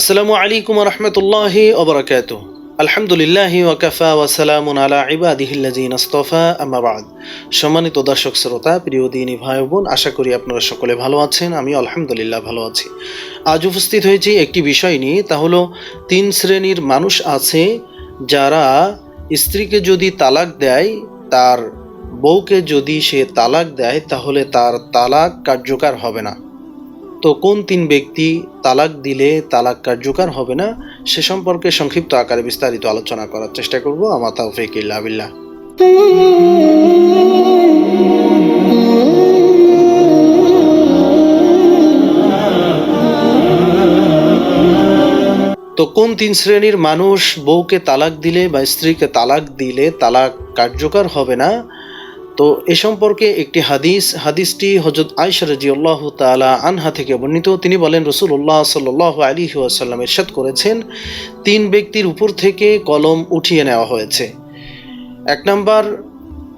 আসসালামু আলাইকুম রহমতুল্লাহ ওবরাকাত আলহামদুলিল্লাহ ওয়াকাফা ওয়াসালামুন আলা ইবাদিহিল্লাজিন আস্তফা আমাবাদ সম্মানিত দর্শক শ্রোতা, প্রিয় দিনী ভাই বোন, আশা করি আপনারা সকলে ভালো আছেন আমি আলহামদুলিল্লাহ ভালো আছি। আজ উপস্থিত হয়েছি একটি বিষয় নিয়ে, তা হলো তিন শ্রেণির মানুষ আছে যারা স্ত্রীকে যদি তালাক দেয়, তার বউকে যদি সে তালাক দেয়, তাহলে তার তালাক কার্যকর হবে না। তো কোন তিন ব্যক্তি তালাক দিলে তালাক কার্যকর হবে না, সে সম্পর্কে সংক্ষিপ্ত আকারে বিস্তারিত আলোচনা করার চেষ্টা করব। আমার তাওফিক ইল্লা বিল্লাহ। তো কোন তিন শ্রেণির মানুষ বউকে তালাক দিলে বা স্ত্রীকে তালাক দিলে তালাক কার্যকর হবে না তো এ সম্পর্কে একটি হাদিস, হাদিসটি হজরত আয়সা রাজিউল্লাহ তালা আনহা থেকে বর্ণিত। তিনি বলেন রসুল্লাহ সাল্লাহ আলী আসাল্লাম এরশাদ করেছেন, তিন ব্যক্তির উপর থেকে কলম উঠিয়ে নেওয়া হয়েছে। এক নাম্বার,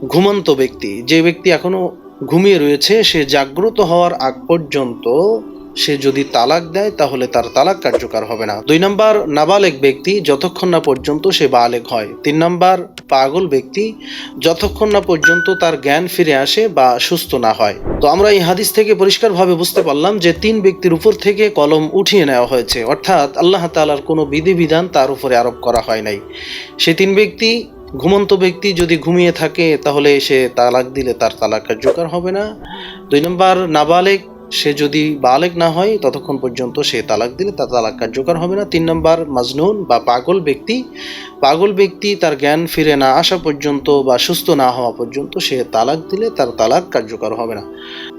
ঘুমন্ত ব্যক্তি। যে ব্যক্তি এখনও ঘুমিয়ে রয়েছে, সে জাগ্রত হওয়ার আগ পর্যন্ত সে যদি তালাক দেয়, তাহলে তার তালাক কার্যকর হবে না। দুই নম্বর নাবালেক ব্যক্তি যতক্ষণ না পর্যন্ত সে বালেক হয়। তিন নম্বর, পাগল ব্যক্তি যতক্ষণ না পর্যন্ত তার জ্ঞান ফিরে আসে বা সুস্থ না হয়। তো আমরা এই হাদিস থেকে পরিষ্কারভাবে বুঝতে পারলাম যে তিন ব্যক্তির উপর থেকে কলম উঠিয়ে নেওয়া হয়েছে। অর্থাৎ আল্লাহ তালার কোনো বিধিবিধান তার উপরে আরোপ করা হয় নাই। সে তিন ব্যক্তি, ঘুমন্ত ব্যক্তি যদি ঘুমিয়ে থাকে, তাহলে সে তালাক দিলে তার তালাক কার্যকর হবে না। দুই নম্বর নাবালেক সে যদি বালেক না হয়, ততক্ষণ পর্যন্ত সে তালাক দিলে তার তালাক কার্যকর হবে না। তিন নম্বর, মাজনুন বা পাগল ব্যক্তি। পাগল ব্যক্তি তার জ্ঞান ফিরে না আসা পর্যন্ত বা সুস্থ না হওয়া পর্যন্ত সে তালাক দিলে, তার তালাক কার্যকর হবে না।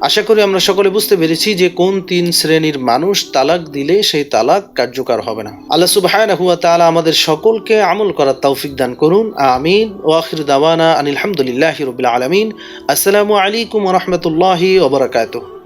আশা করি আমরা সকলে বুঝতে পেরেছি যে কোন তিন শ্রেণির মানুষ তালাক দিলে সেই তালাক কার্যকর হবে না। আল্লাহ সুবহানাহু ওয়া তাআলা আমাদের সকলকে আমল করার তৌফিক দান করুন। আমিন। ওয়াখির দাওয়ানা আনিল হামদুলিল্লাহি রাব্বিল আলামিন। আসসালামু আলাইকুম রাহমাতুল্লাহি ওয়া বারাকাতুহু।